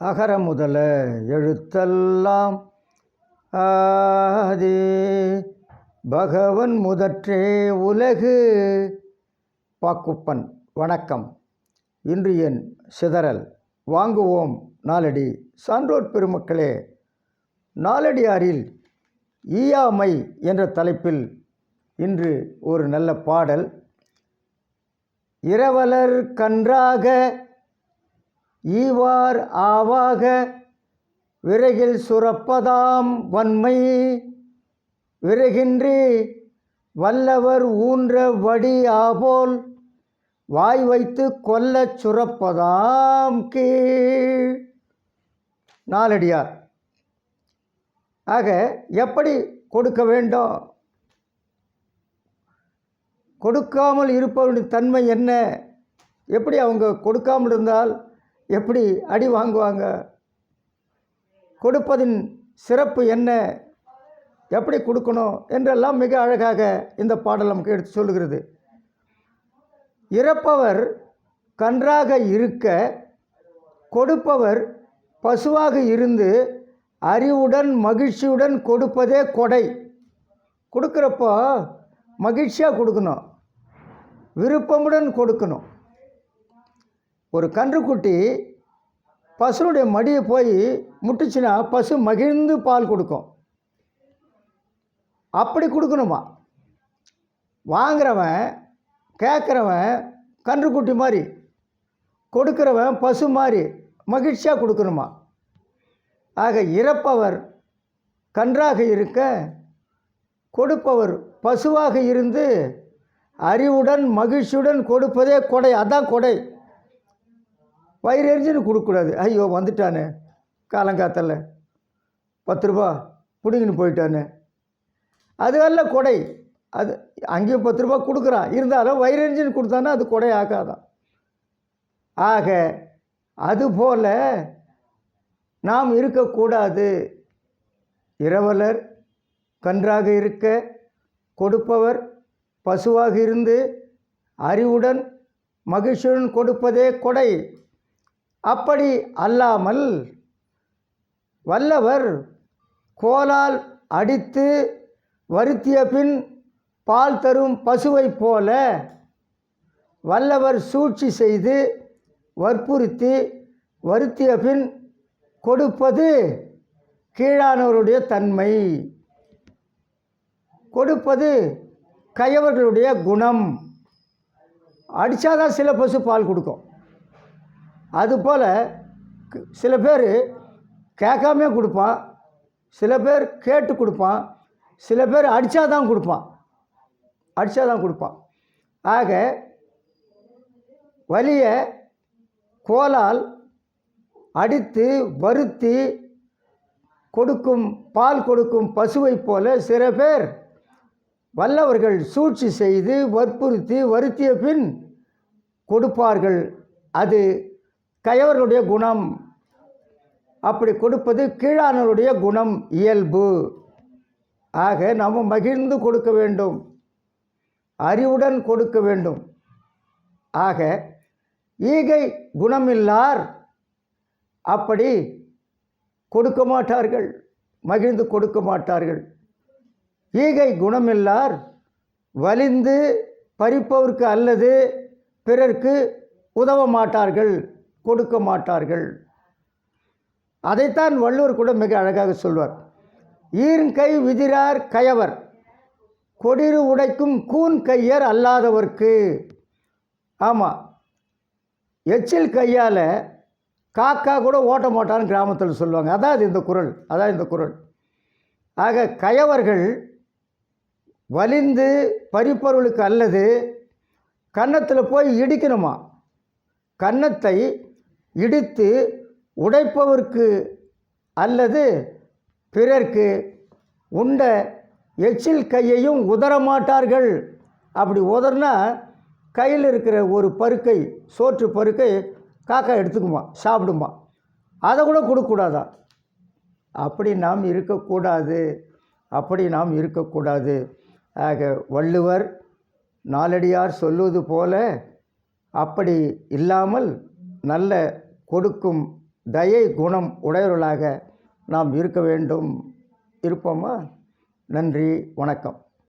அகர முதல எழுத்தெல்லாம் ஆதி. பகவன் முதற்றே உலகு. பாக்குப்பன் வணக்கம். இன்று என் சிதறல். வாங்குவோம் நாலடி சான்றோர் பெருமக்களே நாளடியாரில் ஈயாமை என்ற தலைப்பில் இன்று ஒரு நல்ல பாடல். இரவலர் கன்றாக ஈவார் ஆவாக விறகில் சுரப்பதாம் வன்மை. விறகின்றி வல்லவர் ஊன்ற வடி ஆபோல் வாய் வைத்து கொல்லச் சுரப்பதாம் கீழ். நாலடியார். ஆக எப்படி கொடுக்க வேண்டும்? கொடுக்காமல் இருப்பவருடைய தன்மை என்ன? எப்படி அவங்க கொடுக்காமல் இருந்தால் எப்படி அடி வாங்குவாங்க? கொடுப்பதின் சிறப்பு என்ன? எப்படி கொடுக்கணும்? என்றெல்லாம் மிக அழகாக இந்த பாடல் நமக்கு எடுத்து சொல்லுகிறது. இறப்பவர் கன்றாக இருக்க கொடுப்பவர் பசுவாக இருந்து அறிவுடன் மகிழ்ச்சியுடன் கொடுப்பதே கொடை. கொடுக்குறப்போ மகிழ்ச்சியாக கொடுக்கணும். விருப்பமுடன் கொடுக்கணும். ஒரு கன்றுக்குட்டி பசுனுடைய மடியை போய் முட்டுச்சுன்னா பசு மகிழ்ந்து பால் கொடுக்கும். அப்படி கொடுக்கணுமா? வாங்குறவன் கேட்குறவன் கன்றுக்குட்டி மாதிரி கொடுக்குறவன் பசு மாதிரி மகிழ்ச்சியாக கொடுக்கணுமா? ஆக இறப்பவர் கன்றாக இருக்க கொடுப்பவர் பசுவாக இருந்து அறிவுடன் மகிழ்ச்சியுடன் கொடுப்பதே கொடை அதான் கொடை. வயிறு எரிஞ்சுன்னு கொடுக்கக்கூடாது. ஐயோ வந்துட்டானே. காலங்காத்தல. பத்து ரூபா பிடிங்கின்னு போயிட்டானே. அதுவல்ல கொடை. அது அங்கேயும் பத்து ரூபா கொடுக்குறான் இருந்தாலும் வயிறு எரிஞ்சுன்னு கொடுத்தானா அது கொடை ஆகாதான் ஆக அதுபோல் நாம் இருக்கக்கூடாது. இரவலர் கன்றாக இருக்க கொடுப்பவர் பசுவாக இருந்து அறிவுடன் மகிழ்ச்சியுடன் கொடுப்பதே கொடை. அப்படி அல்லாமல் வல்லவர் கோலால் அடித்து வருத்திய பின் பால் தரும் பசுவைப் போல வல்லவர் சூழ்ச்சி செய்து வற்புறுத்தி வருத்திய பின் கொடுப்பது கீழானவருடைய தன்மை. கொடுப்பது கயவர்களுடைய குணம். அடித்தாதான் சில பசு பால் கொடுக்கும். அதுபோல் சில பேர் கேட்காமே கொடுப்பான் சில பேர் கேட்டு கொடுப்பான் சில பேர் அடித்தாதான் கொடுப்பான் அடித்தா தான் கொடுப்பான். ஆக வலிய கோலால் அடித்து வருத்தி கொடுக்கும் பால் கொடுக்கும் பசுவைப் போல சில பேர் வல்லவர்கள் சூழ்ச்சி செய்து வற்புறுத்தி வருத்திய பின் கொடுப்பார்கள். அது கயவர்களுடைய குணம். அப்படி கொடுப்பது கீழானவருடைய குணம் இயல்பு. ஆக நாம் மகிழ்ந்து கொடுக்க வேண்டும். அறிவுடன் கொடுக்க வேண்டும். ஆக ஈகை குணமில்லார். அப்படி கொடுக்க மாட்டார்கள். மகிழ்ந்து கொடுக்க மாட்டார்கள். ஈகை குணமில்லார். வலிந்து பறிப்பவருக்கு அல்லது பிறர்க்கு உதவ மாட்டார்கள். கொடுக்க மாட்டார்கள். அதைத்தான் வள்ளுவர் கூட மிக அழகாக சொல்வார். ஈர்கை விதிரார் கயவர் கொடிறு உடைக்கும் கூன் கையர் அல்லாதவர்க்கு. ஆமாம் எச்சில் கையால் காக்கா கூட ஓட்ட மாட்டான்னு கிராமத்தில் சொல்லுவாங்க. அதான் இந்த குரல் அதான் இந்த குரல். ஆக கயவர்கள் வலிந்து பறிப்பவர்களுக்கு அல்லது கன்னத்தில் போய் இடிக்கணுமா? கன்னத்தை இடித்து உடைப்பவர்க்கு அல்லது பிறர்க்கு உண்ட எச்சில் கையையும் உதறமாட்டார்கள். அப்படி உதறினா கையில் இருக்கிற ஒரு பருக்கை சோற்று பருக்கை காக்கா எடுத்துக்குமா சாப்பிடுமா. அதை கூட கொடுக்கக்கூடாதா? அப்படி நாம் இருக்கக்கூடாது. அப்படி நாம் இருக்கக்கூடாது. ஆக வள்ளுவர் நாலடியார் சொல்லுவது போல அப்படி இல்லாமல் நல்ல கொடுக்கும் தயை குணம் உடையவர்களாக நாம் இருக்க வேண்டும். இருப்போமா? நன்றி வணக்கம்.